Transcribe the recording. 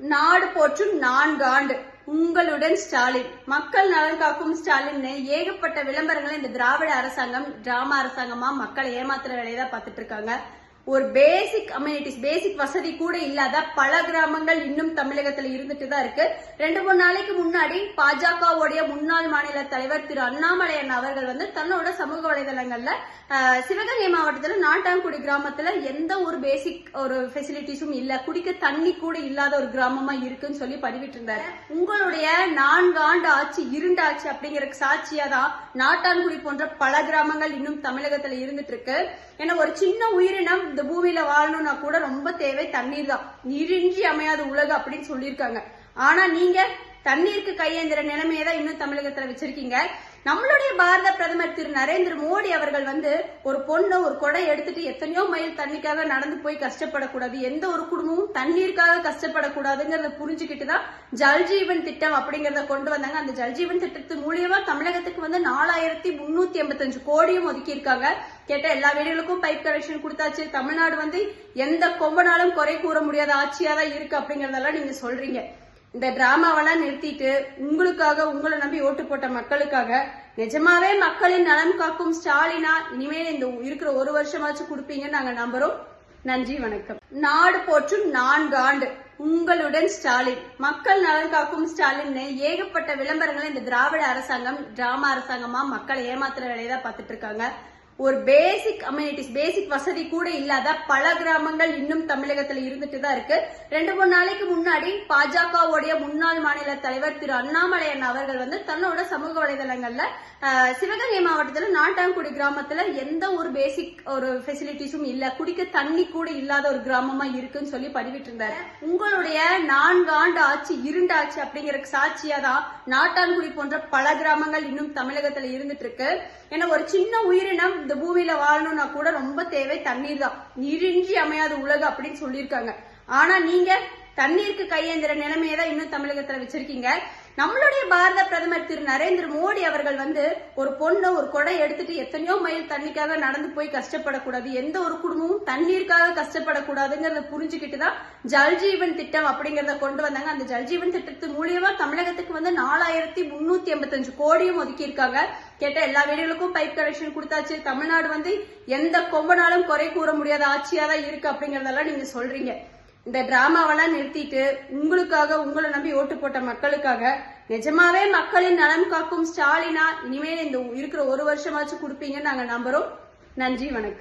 நாடு போற்றும் நான்கு ஆண்டு உங்களுடன் ஸ்டாலின். மக்கள் நலன் காக்கும் ஸ்டாலின் ஏகப்பட்ட விளம்பரங்களை இந்த திராவிட அரசாங்கம் டிராமா அரசாங்கமா மக்களை ஏமாத்துற வேலையை தான் பார்த்துட்டு இருக்காங்க. ஒரு பேசிக் அம்யூனிட்டிஸ் பேசிக் வசதி கூட இல்லாத பல கிராமங்கள் இன்னும் தமிழகத்துல இருந்துட்டு தான் இருக்கு. ரெண்டு மூணு நாளைக்கு முன்னாடி பாஜகவுடைய முன்னாள் மாநில தலைவர் திரு அண்ணாமலையன் அவர்கள் வந்து தன்னோட சமூக வலைதளங்கள்ல சிவகங்கை மாவட்டத்தில் நாட்டாங்குடி கிராமத்துல எந்த ஒரு பேசிக் ஒரு ஃபெசிலிட்டிஸும் இல்ல. குடிக்க தண்ணி கூட இல்லாத ஒரு கிராமமா இருக்குன்னு சொல்லி பதிவிட்டு இருந்தாரு உங்களுடைய நான்கு ஆண்டு ஆட்சி இருண்டாச்சு அப்படிங்கிற சாட்சியா தான் நாட்டான்குடி போன்ற பல கிராமங்கள் இன்னும் தமிழகத்துல இருந்துட்டு இருக்கு. ஏன்னா ஒரு சின்ன உயிரினம் இந்த பூமியில வாழணும்னா கூட ரொம்ப தேவை தண்ணீர் தான் நீரின்றி அமையாத உலகம் அப்படின்னு சொல்லியிருக்காங்க. ஆனா நீங்க தண்ணீருக்கு கையேந்திர நிலைமையை தான் இன்னும் தமிழகத்துல வச்சிருக்கீங்க. நம்மளுடைய பாரத பிரதமர் திரு நரேந்திர மோடி அவர்கள் வந்து ஒரு பொண்ணு ஒரு கொடை எடுத்துட்டு எத்தனையோ மைல் தண்ணிக்காக நடந்து போய் கஷ்டப்படக்கூடாது. எந்த ஒரு குடும்பமும் தண்ணீருக்காக கஷ்டப்படக்கூடாதுங்கிறத புரிஞ்சுக்கிட்டு தான் ஜல்ஜீவன் திட்டம் அப்படிங்கறத கொண்டு வந்தாங்க. அந்த ஜல்ஜீவன் திட்டத்து மூலியமா தமிழகத்துக்கு வந்து நாலாயிரத்தி முன்னூத்தி எண்பத்தஞ்சு கோடியும் ஒதுக்கி இருக்காங்க கேட்ட எல்லா வீடுகளுக்கும் பைப் கனெக்ஷன் கொடுத்தாச்சு. தமிழ்நாடு வந்து எந்த கொம்பனாலும் குறை கூற முடியாத ஆட்சியா தான் இருக்கு அப்படிங்கறதெல்லாம் நீங்க சொல்றீங்க. இந்த டிராமாவெல்லாம் நிறுத்திட்டு உங்களுக்காக உங்களை நம்பி ஓட்டு போட்ட மக்களுக்காக நிஜமாவே மக்களின் நலம் காக்கும் ஸ்டாலினா இனிமேல் இந்த இருக்கிற ஒரு வருஷமாச்சும் கொடுப்பீங்கன்னு நாங்க நம்புறோம். நன்றி வணக்கம். நாடு போற்றும் நான்கு ஆண்டு. உங்களுடன் ஸ்டாலின். மக்கள் நலன் காக்கும் ஸ்டாலின் ஏகப்பட்ட விளம்பரங்களை இந்த திராவிட அரசாங்கம் டிராமா அரசாங்கமா மக்களை ஏமாத்துற வேலையை தான் பார்த்துட்டு இருக்காங்க. ஒரு பேசிக் அம்யூனிட்டிஸ் பேசிக் வசதி கூட இல்லாத பல கிராமங்கள் இன்னும் தமிழகத்துல இருந்துட்டு தான் இருக்கு. ரெண்டு மூணு நாளைக்கு முன்னாடி பாஜகவுடைய முன்னாள் மாநில தலைவர் திரு அண்ணாமலையன் அவர்கள் வந்து தன்னோட சமூக வலைதளங்கள்ல சிவகங்கை மாவட்டத்துல நாட்டாங்குடி கிராமத்துல எந்த ஒரு பேசிக் ஒரு ஃபெசிலிட்டிஸும் இல்ல. குடிக்க தண்ணி கூட இல்லாத ஒரு கிராமமா இருக்குன்னு சொல்லி பதிவிட்டு இருந்தாரு உங்களுடைய நான்கு ஆண்டு ஆட்சி இருண்ட அப்படிங்கிற சாட்சியா தான் நாட்டான்குடி போன்ற பல கிராமங்கள் இன்னும் தமிழகத்துல இருந்துட்டு இருக்கு. ஏன்னா ஒரு சின்ன உயிரினம் இந்த பூமியில வாழணும்னா கூட ரொம்ப தேவை தண்ணீர் தான் நீரின்றி அமையாத உலகம் அப்படின்னு சொல்லியிருக்காங்க. ஆனா நீங்க தண்ணீருக்கு கையேந்திர நிலைமையை தான் இன்னும் தமிழகத்துல வச்சிருக்கீங்க. நம்மளுடைய பாரத பிரதமர் திரு நரேந்திர மோடி அவர்கள் வந்து ஒரு பொண்ணு ஒரு கொடை எடுத்துட்டு எத்தனையோ மைல் தண்ணிக்காக நடந்து போய் கஷ்டப்படக்கூடாது. எந்த ஒரு குடும்பமும் தண்ணீருக்காக கஷ்டப்படக்கூடாதுங்கிறத புரிஞ்சுக்கிட்டு தான் ஜல்ஜீவன் திட்டம் அப்படிங்கறத கொண்டு வந்தாங்க. அந்த ஜல்ஜீவன் திட்டத்து மூலியமா தமிழகத்துக்கு வந்து நாலாயிரத்தி முன்னூத்தி எண்பத்தஞ்சு கோடியும் ஒதுக்கி இருக்காங்க கேட்ட எல்லா வீடுகளுக்கும் பைப் கனெக்ஷன் கொடுத்தாச்சு. தமிழ்நாடு வந்து எந்த கொம்பனாலும் குறை கூற முடியாத ஆட்சியா தான் இருக்கு அப்படிங்கறதெல்லாம் நீங்க சொல்றீங்க. இந்த டிராமாவெல்லாம் நிறுத்திட்டு உங்களுக்காக உங்களை நம்பி ஓட்டு போட்ட மக்களுக்காக நிஜமாவே மக்களின் நலம் காக்கும் ஸ்டாலினா இனிமேல் இந்த இருக்கிற ஒரு வருஷமாச்சும் கொடுப்பீங்கன்னு நாங்க நம்புறோம். நன்றி வணக்கம்.